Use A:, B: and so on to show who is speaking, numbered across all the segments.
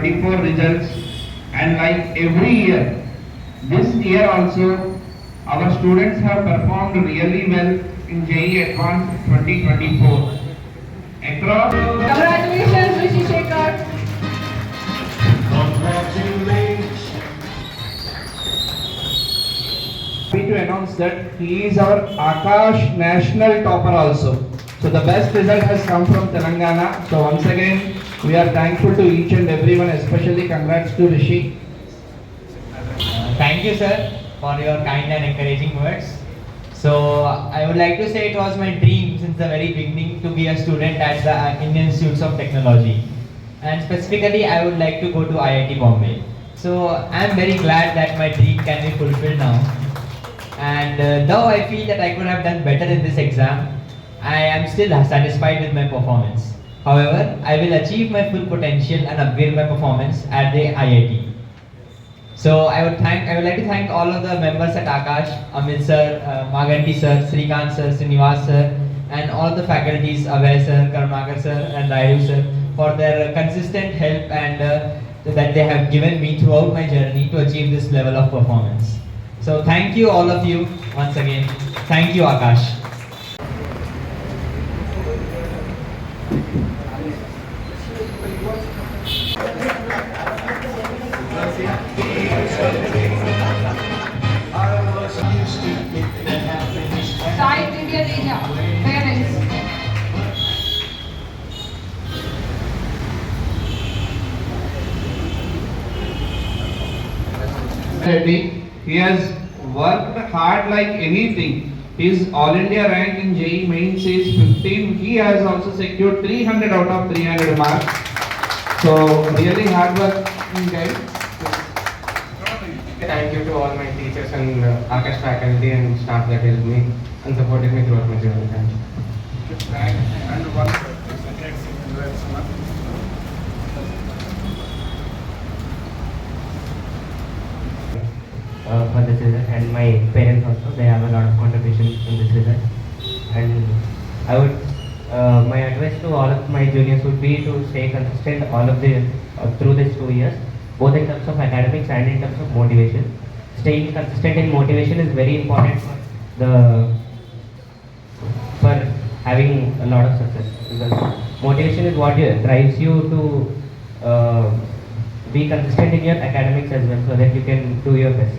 A: 2024 results and like every year, this year also our students have performed really well in JE Advanced 2024. Across
B: Congratulations, Rishi Shekhar.
A: happy to announce that he is our Akash national topper also. So the best result has come from Telangana. So once again, we are thankful to each and everyone, especially congrats to Rishi.
C: Thank you, sir, for your kind and encouraging words. So, I would like to say it was my dream since the very beginning to be a student at the Indian Institutes of Technology. And specifically, I would like to go to IIT Bombay. So, I am very glad that my dream can be fulfilled now. And uh, though I feel that I could have done better in this exam, I am still satisfied with my performance. However, I will achieve my full potential and upgrade my performance at the IIT. So I would thank, I would like to thank all of the members at Akash, Amit sir, uh, Maganti sir, Srikant sir, Srinivas sir, and all the faculties, Abhay sir, Karmakar sir, and Raidu sir, for their consistent help and uh, that they have given me throughout my journey to achieve this level of performance. So thank you all of you once again. Thank you Akash.
B: Sai India.
A: He has worked hard like anything. His All India rank in JE Mains is 15. He has also secured 300 out of 300 marks. So really hard work guy.
D: Thank you to all my teachers and uh, Akash faculty and staff that helped me and supported me throughout my journey. Thank you.
A: And one
D: uh, for this result and my parents also they have a lot of contribution in this result and I would uh, my advice to all of my juniors would be to stay consistent all of the uh, through these two years both in terms of academics and in terms of motivation. Staying consistent in motivation is very important for the for having a lot of success. Motivation is what drives you to uh, be consistent in your academics as well so that you can do your best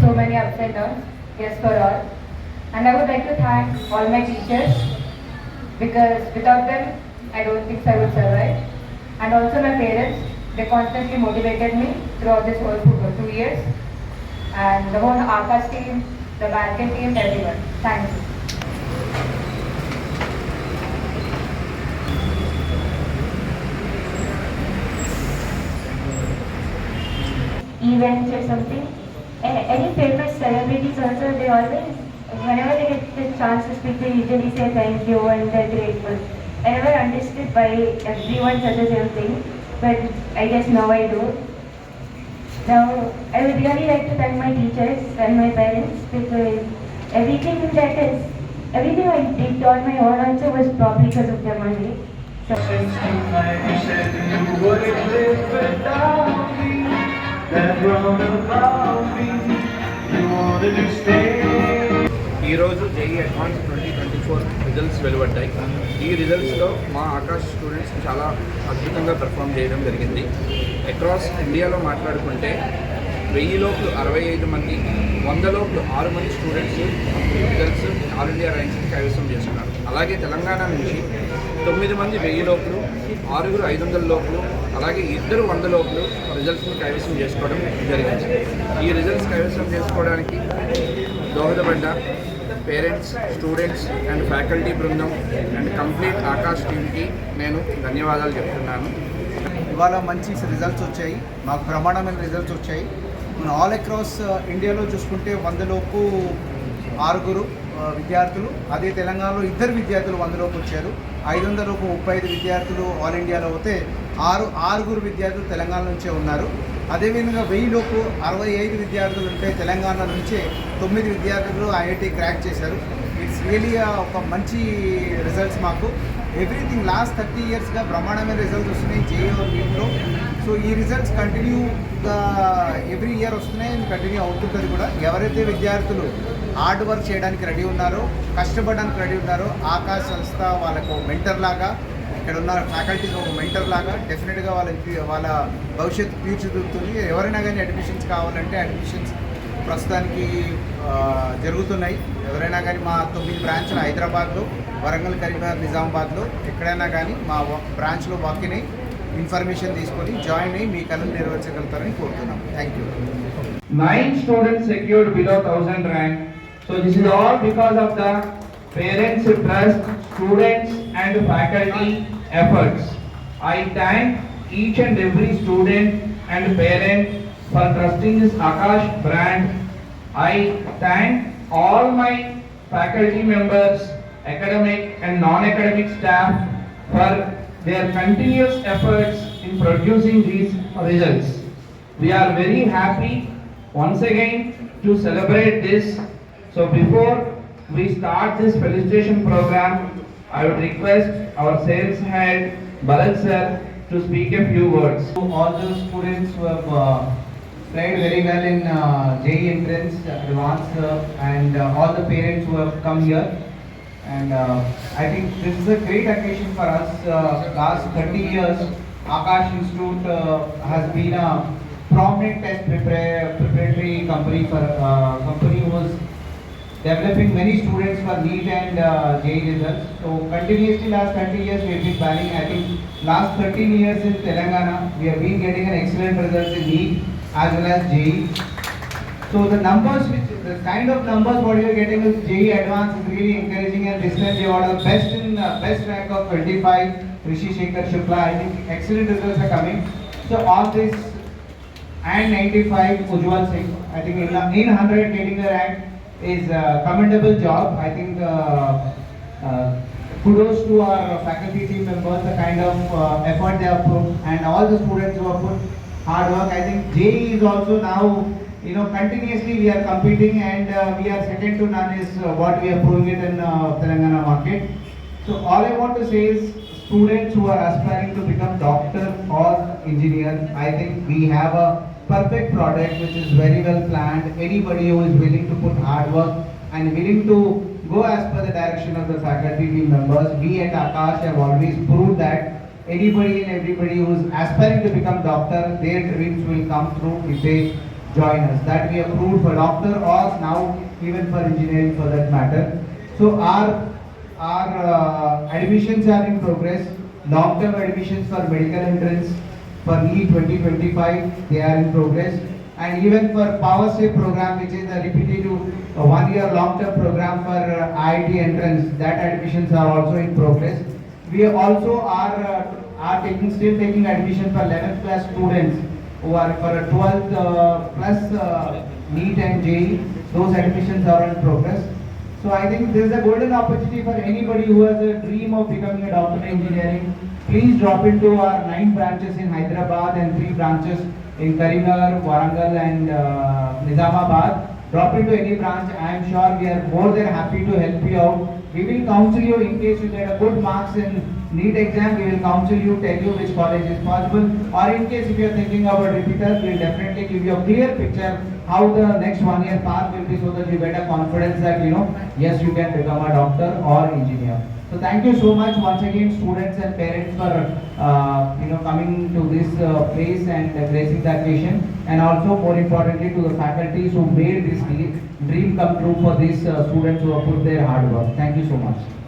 B: So many ups and downs. Yes, for all. And I would like to thank all my teachers because without them, I don't think I would survive. And also my parents. They constantly motivated me throughout this whole two two years. And the whole Akash team, the Balkan team, everyone. Thank you.
E: events or something. Any famous celebrities also, they always, whenever they get the chance to speak, they usually say thank you and they're grateful. I never understood why everyone says the same thing, but I guess now I do. Now, I would really like to thank my teachers and my parents because everything that is, everything I did on my own also was probably because of them only. So,
F: ఈరోజు JEE advance twenty twenty four results వెలువడ్డాయి. ఈ రిజల్ట్స్లో మా Akash students చాలా అద్భుతంగా perform చేయడం జరిగింది. Across ఇండియాలో మాట్లాడుకుంటే వెయ్యి లోపు అరవై ఐదు మంది వంద లోపు ఆరు మంది స్టూడెంట్స్ రిజల్ట్స్ ఆల్ ఇండియా ర్యాంక్స్ని కైవసం చేసుకున్నారు అలాగే తెలంగాణ నుంచి తొమ్మిది మంది వెయ్యి లోపులు ఆరుగురు ఐదు వందల లోపులు అలాగే ఇద్దరు వంద లోపులు రిజల్ట్స్ని కైవసం చేసుకోవడం జరిగింది. ఈ రిజల్ట్స్ కైవసం చేసుకోవడానికి దోహదపడ్డ పేరెంట్స్ స్టూడెంట్స్ అండ్ ఫ్యాకల్టీ బృందం అండ్ కంప్లీట్ ఆకాష్ టీమ్కి నేను ధన్యవాదాలు చెప్తున్నాను.
G: ఇవాళ మంచి రిజల్ట్స్ వచ్చాయి. మాకు ప్రమాణమైన రిజల్ట్స్ వచ్చాయి. మన ఆల్ అక్రాస్ ఇండియాలో చూసుకుంటే వందలోపు ఆరుగురు విద్యార్థులు అదే తెలంగాణలో ఇద్దరు విద్యార్థులు వందలోపు వచ్చారు. ఐదు వందలకు ముప్పై ఐదు విద్యార్థులు ఆల్ ఇండియాలో అయితే ఆరు ఆరుగురు విద్యార్థులు తెలంగాణ నుంచే ఉన్నారు. అదేవిధంగా వెయ్యిలోపు అరవై ఐదు విద్యార్థులు ఉంటే తెలంగాణ నుంచే తొమ్మిది విద్యార్థులు ఐఐటి క్రాక్ చేశారు. ఇట్స్ రియలీ ఒక మంచి రిజల్ట్స్ మాకు. ఎవ్రీథింగ్ లాస్ట్ థర్టీ ఇయర్స్గా బ్రహ్మాండమైన రిజల్ట్స్ వస్తున్నాయి. జేఈఓ నీట్లో సో ఈ రిజల్ట్స్ కంటిన్యూగా ఎవ్రీ ఇయర్ వస్తున్నాయి. కంటిన్యూ అవుతుంటుంది కూడా. ఎవరైతే విద్యార్థులు హార్డ్ వర్క్ చేయడానికి రెడీ ఉన్నారో కష్టపడడానికి రెడీ ఉన్నారో ఆకాశ్ సంస్థ వాళ్ళకు మెంటర్ లాగా ఇక్కడ ఉన్న ఫ్యాకల్టీకి ఒక మెంటర్ లాగా డెఫినెట్గా వాళ్ళ వాళ్ళ భవిష్యత్తు తీర్చిదిద్దుతుంది ఎవరైనా కానీ అడ్మిషన్స్ కావాలంటే అడ్మిషన్స్ ప్రస్తుతానికి జరుగుతున్నాయి. ఎవరైనా కానీ మా తొమ్మిది బ్రాంచ్లు హైదరాబాద్లో వరంగల్ కరీంనగర్ నిజామాబాద్లో ఎక్కడైనా కానీ మా బ్రాంచ్లో వాకినాయి ఇన్ఫర్మేషన్ తీసుకొని జాయిన్ అయ్యి మీ కళలు నెరవేర్చగలుగుతారని కోరుతున్నాం. Thank you
A: nine students secured below thousand rank so this is all because of the parents trust students and faculty efforts I thank each and every student and parent for trusting this Aakash brand I thank all my faculty members academic and non-academic staff for their continuous efforts in producing these results. We are very happy once again to celebrate this. So before we start this felicitation program, I would request our sales head Bharat sir to speak a few words.
H: to all those students who have uh, played very well in uh, JEE entrance, advanced, uh, and uh, all the parents who have come here. And uh, I think this is a great occasion for us. Uh, last 30 years, Akash Institute uh, has been a prominent test prepare, preparatory company for uh, company who was developing many students for NEET and uh, JEE results. So continuously last 30 years we have been planning. I think last 13 years in Telangana we have been getting an excellent results in NEET as well as JEE. So the numbers which the kind of numbers what you are getting with JEE Advanced is really encouraging and this time they the best in uh, best rank of 25. Rishi Shekhar Shukla. I think excellent results are coming. So all this and 95 Ujjwal Singh. I think in, in 100 getting the rank is a commendable job. I think uh, uh, kudos to our faculty team members, the kind of uh, effort they have put, and all the students who have put hard work. I think JE is also now, you know, continuously we are competing and uh, we are second to none is uh, what we are proving it in uh, Telangana market. So all I want to say is students who are aspiring to become doctor or engineer, I think we have a perfect product which is very well planned. Anybody who is willing to put hard work and willing to go as per the direction of the faculty team members, we at Akash have always proved that anybody and everybody who is aspiring to become doctor, their dreams will come true if they join us. That we approved for doctor or now even for engineering for that matter. So our our uh, admissions are in progress. Long-term admissions for medical entrance for NEET 2025, they are in progress. And even for Power Save program, which is a repetitive uh, one-year long-term program for uh, IIT entrance, that admissions are also in progress. We also are uh, are taking still taking admission for 11th class students who are for a 12th uh, plus uh, NEET and JEE. Those admissions are in progress. So I think this is a golden opportunity for anybody who has a dream of becoming a doctor in engineering. Please drop into our nine branches in Hyderabad and three branches in Karimnagar, Warangal and uh, Nizamabad. Drop into any branch. I am sure we are more than happy to help you out. We will counsel you in case you get a good marks in NEET exam. We will counsel you, tell you which college is possible. Or in case if you are thinking about repeaters, we will definitely give you a clear picture how the next one year path will be so that you get a confidence that you know yes you can become a doctor or engineer. So thank you so much once again students and parents for uh, you know coming to this uh, place and uh, the occasion. and also more importantly to the faculties who made this dream come true for these uh, students who have put their hard work. Thank you so much.